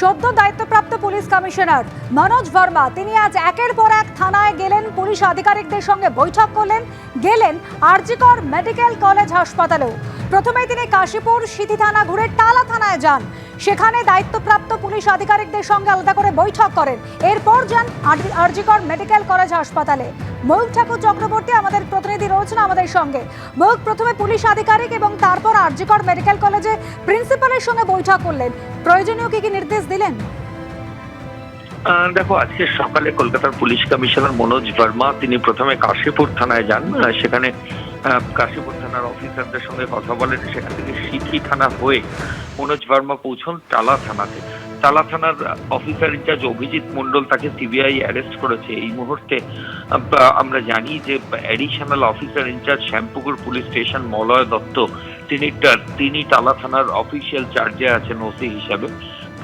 সদ্য দায়িত্বপ্রাপ্ত police commissioner Manoj Verma তিনি আজ একের পর এক থানায় গেলেন, পুলিশ আধিকারিকদের সঙ্গে বৈঠক করলেন, গেলেন আরজিকর মেডিকেল কলেজ হাসপাতালেও। প্রথমে তিনি কাশীপুর সিথি থানা ঘুরে টালা থানায় যান। সেখানে দায়িত্বপ্রাপ্ত পুলিশ আধিকারিকদের সঙ্গে আলাদা করে বৈঠক করেন। এরপর যান আরজি- আরজিকর মেডিকেল কলেজ হাসপাতালে। ময়ূক ঠাকুর চক্রবর্তী আমাদের প্রতিনিধি রয়েছেন আমাদের সঙ্গে। ময়ূক প্রথমে পুলিশ আধিকারিক এবং তারপর আরজিকর মেডিকেল কলেজে প্রিন্সিপালের সঙ্গে বৈঠক করলেন। প্রয়োজনীয় কি কি নির্দেশ দিলেন? দেখো, আজকে সকালে কলকাতার পুলিশ কমিশনার মনোজ ভার্মা তিনি প্রথমে কাশীপুর থানায় যান। সেখানে কাশীপুর থানার অফিসারদের সঙ্গে কথা বলেন। সেখান থেকে সিথি থানা হয়ে মনোজ ভার্মা পৌঁছন টালা থানাতে। টালা থানার অফিসার ইনচার্জ অভিজিৎ মন্ডল তাকে সিবিআই অ্যারেস্ট করেছে। এই মুহূর্তে আমরা জানি যে additional officer in charge Shyampukur police station, Malay Dutta, তিনি তিনি টালা থানার অফিসিয়াল চার্জে আছেন ওসি হিসাবে।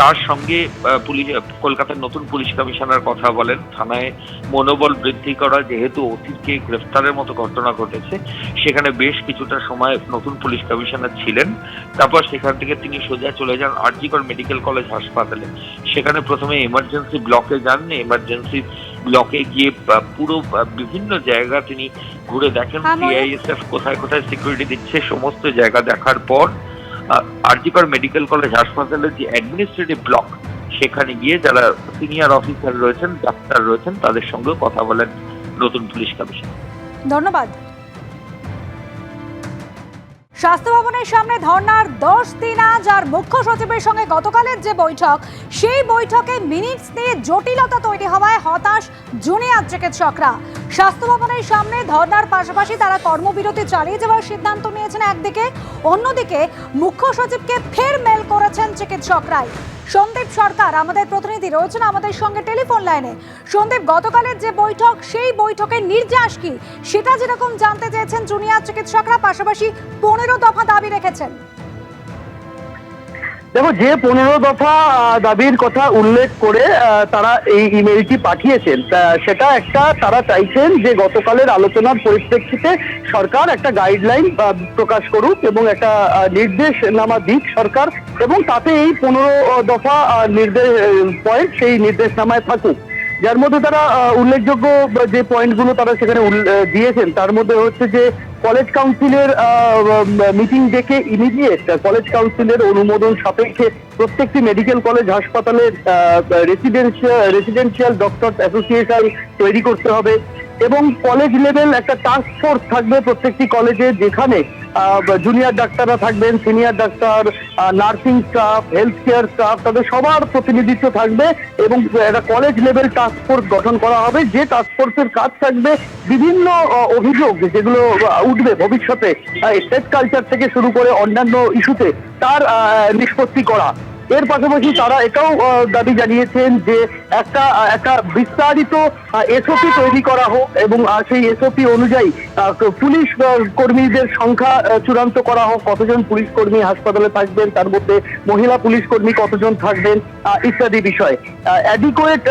তার সঙ্গে পুলিশ কলকাতার নতুন পুলিশ কমিশনার কথা বলেন। থানায় মনোবল বৃদ্ধি করা যেহেতু অতীতকে গ্রেফতারের মতো ঘটনা ঘটেছে সেখানে বেশ কিছুটা সময় নতুন পুলিশ কমিশনার ছিলেন। তারপর সেখান থেকে তিনি সোজা চলে যান আরজিকর মেডিকেল কলেজ হাসপাতালে। সেখানে প্রথমে এমার্জেন্সি ব্লকে যান। এমার্জেন্সি ব্লকে গিয়ে পুরো বিভিন্ন জায়গা তিনি ঘুরে দেখেন। হ্যাঁ, সিআইএসএফ কোথায় কোথায় সিকিউরিটি দিচ্ছে সমস্ত জায়গা দেখার পর আরজিকর মেডিকেল কলেজ হাসপাতালের যে অ্যাডমিনিস্ট্রেটিভ ব্লক সেখানে গিয়ে যারা সিনিয়র অফিসার রয়েছেন ডাক্তার রয়েছেন, তাদের সঙ্গে কথা বলেন নতুন পুলিশ কমিশনার ধন্যবাদ। স্বাস্থ্য ভবনের সামনে ধর্নার দশ দিন আজ আর মুখ্য সচিবের সঙ্গে গতকালের যে বৈঠক, সেই বৈঠকে মিনিটস নিয়ে জটিলতা তৈরি হওয়ায় হতাশ জুনিয়র চিকিৎসকরা। স্বাস্থ্য ভবনের সামনে ধর্নার পাশাপাশি তারা কর্মবিরতি চালিয়ে যাওয়ার সিদ্ধান্ত নিয়েছেন একদিকে, অন্যদিকে মুখ্য সচিবকে ফের মেল করেছেন চিকিৎসকরাই। সন্দীপ সরকার, আমাদের প্রতিনিধি রয়েছেন আমাদের সঙ্গে টেলিফোন লাইনে। সন্দীপ, গতকালের যে বৈঠক, সেই বৈঠকের নির্যাস কি? সেটা যেরকম জানতে চেয়েছেন জুনিয়র চিকিৎসকরা, পাশাপাশি পনেরো দফা দাবি রেখেছেন। দেখো, যে পনেরো দফা দাবির কথা উল্লেখ করে তারা এই ইমেলটি পাঠিয়েছেন। সেটা একটা তারা চাইছেন যে গতকালের আলোচনার পরিপ্রেক্ষিতে সরকার একটা গাইডলাইন প্রকাশ করুক এবং একটা নির্দেশনামা দিক সরকার এবং তাতে এই পনেরো দফা নির্দেশ পয়েন্ট সেই নির্দেশনামায় থাকুক। যার মধ্যে তারা উল্লেখযোগ্য যে পয়েন্টগুলো তারা সেখানে দিয়েছেন, তার মধ্যে হচ্ছে যে কলেজ কাউন্সিলের মিটিং ডেকে ইমিডিয়েট কলেজ কাউন্সিলের অনুমোদন সাপেক্ষে প্রত্যেকটি মেডিকেল কলেজ হাসপাতালের রেসিডেন্সিয়াল রেসিডেন্সিয়াল ডক্টর অ্যাসোসিয়েশন তৈরি করতে হবে। এবং কলেজ লেভেল একটা টাস্ক ফোর্স থাকবে প্রত্যেকটি কলেজে যেখানে জুনিয়র ডাক্তাররা থাকবেন senior doctor nursing staff health care staff তাদের সবার প্রতিনিধিত্ব থাকবে এবং একটা কলেজ লেভেল টাস্ক ফোর্স গঠন করা হবে। যে টাস্ক ফোর্সের কাজ থাকবে বিভিন্ন অভিযোগ যেগুলো উঠবে ভবিষ্যতে স্টেট কালচার থেকে শুরু করে অন্যান্য ইস্যুতে তার নিষ্পত্তি করা। এর পাশাপাশি তারা এটাও দাবি জানিয়েছেন যে একটা একটা বিস্তারিত এসওপি তৈরি করা হোক এবং সেই এসওপি অনুযায়ী পুলিশ কর্মীদের সংখ্যা চূড়ান্ত করা হোক, কতজন পুলিশ কর্মী হাসপাতালে থাকবেন, তার মধ্যে মহিলা পুলিশ কর্মী কতজন থাকবেন ইত্যাদি বিষয়। অ্যাডিকোয়েট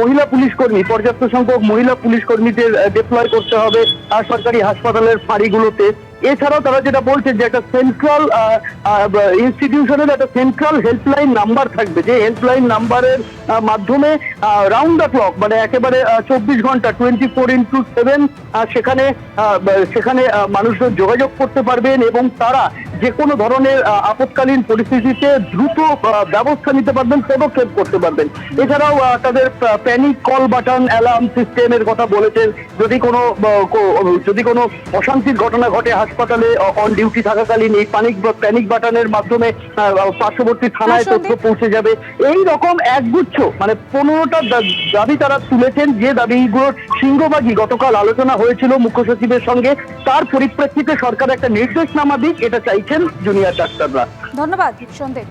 মহিলা পুলিশ কর্মী, পর্যাপ্ত সংখ্যক মহিলা পুলিশ কর্মীদের ডিপ্লয় করতে হবে সরকারি হাসপাতালের ফাঁড়িগুলোতে। এছাড়াও তারা যেটা বলছেন যে একটা সেন্ট্রাল ইনস্টিটিউশনের একটা সেন্ট্রাল হেল্পলাইন নাম্বার থাকবে, যে হেল্পলাইন নাম্বারের মাধ্যমে রাউন্ড দ্য ক্লক মানে একেবারে চব্বিশ ঘণ্টা টোয়েন্টি ফোর ইন্টু সেভেন সেখানে সেখানে মানুষজন যোগাযোগ করতে পারবেন এবং তারা যে কোনো ধরনের আপৎকালীন পরিস্থিতিতে দ্রুত ব্যবস্থা নিতে পারবেন পদক্ষেপ করতে পারবেন। এছাড়াও তাদের প্যানিক কল বাটন অ্যালার্ম সিস্টেমের কথা বলেছেন। যদি কোনো যদি কোনো অশান্তির ঘটনা ঘটে হাসপাতালে অন ডিউটি থাকাকালীন এই পানিক প্যানিক বাটনের মাধ্যমে পার্শ্ববর্তী থানায় তথ্য পৌঁছে যাবে। এই রকম একগুচ্ছ মানে পনেরোটা দাবি তারা তুলেছেন। যে দাবিগুলোর সিংহভাগই গতকাল আলোচনা হয়েছিল মুখ্য সচিবের সঙ্গে। তার পরিপ্রেক্ষিতে সরকার একটা নির্দেশনামা দিক এটা চাইছেন জুনিয়র ডাক্তাররা। ধন্যবাদ সন্দীপ